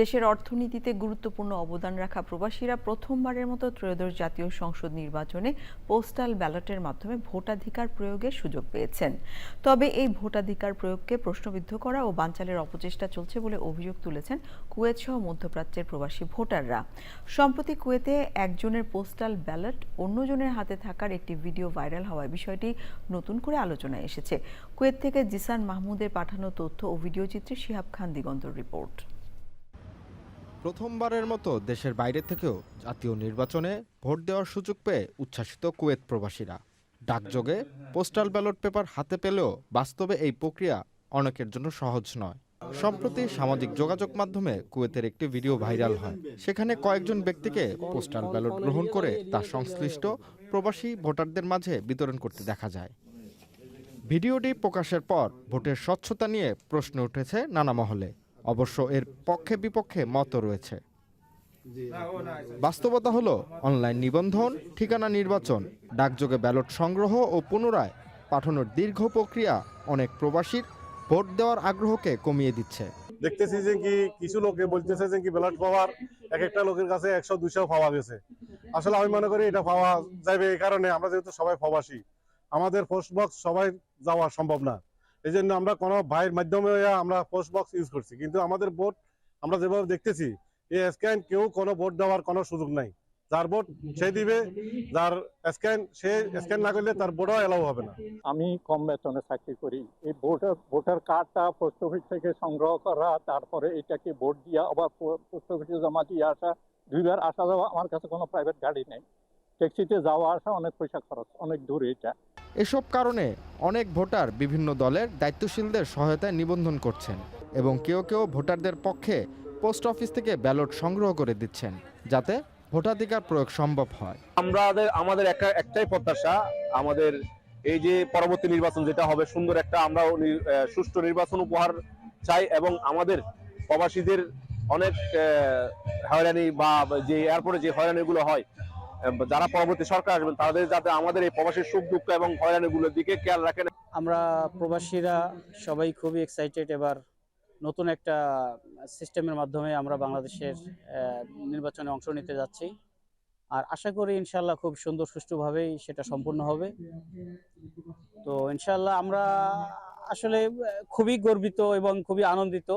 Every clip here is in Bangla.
দেশের অর্থনীতিতে গুরুত্বপূর্ণ অবদান রাখা প্রবাসীরা প্রথমবারের মতো ত্রয়োদশ জাতীয় সংসদ নির্বাচনে পোস্টাল ব্যালটের মাধ্যমে ভোটাধিকার প্রয়োগের সুযোগ পেয়েছেন। তবে এই ভোটাধিকার প্রয়োগকে প্রশ্নবিদ্ধ করা ও বানচালের অপচেষ্টা চলছে বলে অভিযোগ তুলেছেন কুয়েত সহ মধ্যপ্রাচ্যের প্রবাসী ভোটাররা। সম্প্রতি কুয়েতে একজনের পোস্টাল ব্যালট অন্যজনের হাতে থাকার একটি ভিডিও ভাইরাল হওয়ায় বিষয়টি নতুন করে আলোচনায় এসেছে। কুয়েত থেকে জিসান মাহমুদের পাঠানো তথ্য ও ভিডিও চিত্রে শিহাব খান দিগন্তর রিপোর্ট। প্রথমবারের মতো দেশের বাইরে থেকেও জাতীয় নির্বাচনে ভোট দেওয়ার সুযোগ পেয়ে উচ্ছ্বাসিত কুয়েত প্রবাসীরা। ডাকযোগে পোস্টাল ব্যালট পেপার হাতে পেলেও বাস্তবে এই প্রক্রিয়া অনেকের জন্য সহজ নয়। সম্প্রতি সামাজিক যোগাযোগ মাধ্যমে কুয়েতের একটি ভিডিও ভাইরাল হয়। সেখানে কয়েকজন ব্যক্তিকে পোস্টাল ব্যালট গ্রহণ করে তার সংশ্লিষ্ট প্রবাসী ভোটারদের মাঝে বিতরণ করতে দেখা যায়। ভিডিওটি প্রকাশের পর ভোটের স্বচ্ছতা নিয়ে প্রশ্ন উঠেছে নানা মহলে। অবশ্য এর পক্ষে বিপক্ষে মত রয়েছে। বাস্তবতা হলো অনলাইন নিবন্ধন ঠিকানা নির্বাচন ডাকযোগে ব্যালট সংগ্রহ ও পুনরায় পাঠানোর দীর্ঘ প্রক্রিয়া অনেক প্রবাসীর ভোট দেওয়ার আগ্রহকে কমিয়ে দিচ্ছে। দেখতেছি যে কি কিছু লোকে বলতেছে যে কি ব্যালট পাওয়ার এক একটা লোকের কাছে একশো দুশো পাওয়া গেছে। আসলে আমি মনে করি এটা পাওয়া যাবে এই কারণে আমরা যেহেতু সবাই প্রবাসী আমাদের পোস্ট বক্স সবাই যাওয়া সম্ভব না। এই জন্য আমরা কোনো ভাইয়ের মাধ্যমে আমরা পোস্ট বক্স ইউজ করছি। কিন্তু আমাদের ভোট আমরা যেভাবে দেখতেছি এই স্ক্যান কেউ কোনো ভোট দেওয়ার কোনো সুযোগ নাই। যার ভোট সে দিবে, যার স্ক্যান সে স্ক্যান না করলে তার ভোটও এলাও হবে না। আমি কম বেতনে চাকরি করি। এই ভোটার ভোটার কার্ডটা পোস্ট অফিস থেকে সংগ্রহ করা, তারপরে এটাকে ভোট দিয়া আবার পোস্ট অফিসে জমা দিয়ে আসা, দুইবার আসা যাওয়া আমার কাছে কোনো প্রাইভেট গাড়ি নেই। ট্যাক্সিতে যাওয়া আসা অনেক পয়সা খরচ, অনেক দূরে এটা। এসব কারণে অনেক ভোটার বিভিন্ন দলের দায়িত্বশীলদের সহায়তায় নিবন্ধন করছেন এবং কেউ কেউ ভোটারদের পক্ষে পোস্ট অফিস থেকে ব্যালট সংগ্রহ করে দিচ্ছেন যাতে ভোটাধিকার প্রয়োগ সম্ভব হয়। আমাদের আমাদের একটা, একটাই প্রত্যাশা, আমাদের এই যে পরবর্তী নির্বাচন যেটা হবে, সুন্দর একটা আমরা সুষ্ঠু নির্বাচন উপহার চাই এবং আমাদের প্রবাসীদের অনেক হয়রানি বা যে এয়ারপোর্টে যে হয়রানিগুলো হয় যারা পরবর্তী সরকার আসবেন তাদের যাতে আমাদের এই প্রবাসীর সুখ দুঃখ এবং হয়রানিগুলোর দিকে খেয়াল রাখেন। আমরা প্রবাসীরা সবাই খুবই এক্সাইটেড এবার নতুন একটা সিস্টেমের মাধ্যমে আমরা বাংলাদেশের নির্বাচনে অংশ নিতে যাচ্ছি। আর আশা করি ইনশাল্লাহ খুব সুন্দর সুষ্ঠুভাবেই সেটা সম্পূর্ণ হবে। তো ইনশাল্লাহ আমরা আসলে খুবই গর্বিত এবং খুবই আনন্দিত।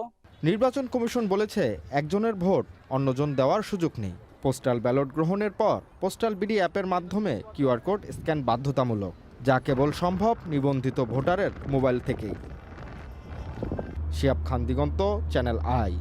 নির্বাচন কমিশন বলেছে একজনের ভোট অন্যজন দেওয়ার সুযোগ নেই। পোস্টাল ব্যালট গ্রহণের পর পোস্টাল বিডি অ্যাপের মাধ্যমে কিউআর কোড স্ক্যান বাধ্যতামূলক, যা কেবল সম্ভব নিবন্ধিত ভোটারের মোবাইল থেকেই। Shiab Khan Diganta, channel I.